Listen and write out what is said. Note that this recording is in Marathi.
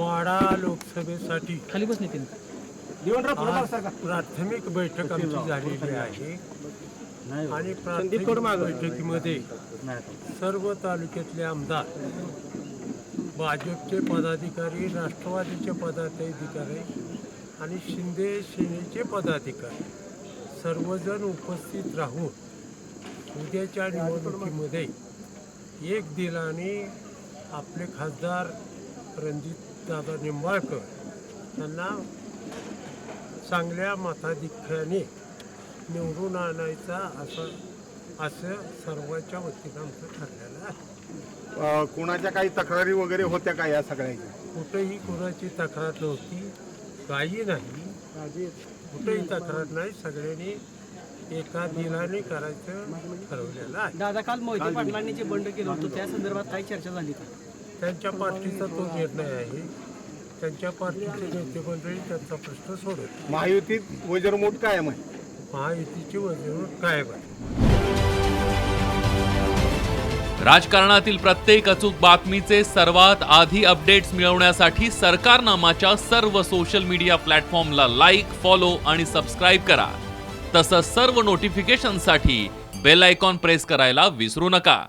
माडा लोकसभेसाठी. खाली बस नितीन आज प्राथमिक बैठक आमची झालेली आहे. आणि प्राथमिक बैठकीमध्ये सर्व तालुक्यातले आमदार भाजपचे पदाधिकारी राष्ट्रवादीचे पदाधिकारी आणि शिंदे सेनेचे पदाधिकारी सर्वजण उपस्थित राहून उद्याच्या निवडणुकीमध्ये एक दिलाने आपले खासदार रणजितदादा निंबाळकर यांना चांगल्या मताधिक्याने निवडून आणायचा असं असं सर्वांच्या वतीनं आमचं ठरलेलं आहे. अ, कोणाच्या काही तक्रारी वगैरे होत्या का या सगळ्याच्या? कुठेही कोणाची तक्रार नव्हती काही नाही. कुठेही तक्रार नाही सगळ्यांनी एका दिलाने करायचं ठरवलेलं आहे. दादा काल मोहिते पाटलांनी जे बंड केलं होतं त्या संदर्भात काही चर्चा झाली का? त्यांच्या पार्टीचा तो निर्णय आहे. त्यांच्या पार्टीचे नेते मंडळी त्यांचा प्रश्न सोडत महायुतीत वजरमोट कायम आहे. महायुतीची वजन कायम आहे. राजकारणातील प्रत्येक अचूक बातमीचे सर्वात आधी अपडेट्स मिळवण्यासाठी सरकारनामाच्या सर्व सोशल मीडिया प्लॅटफॉर्मला लाईक फॉलो आणि सबस्क्राईब करा. तसंच सर्व नोटिफिकेशनसाठी बेल आयकॉन प्रेस करायला विसरू नका.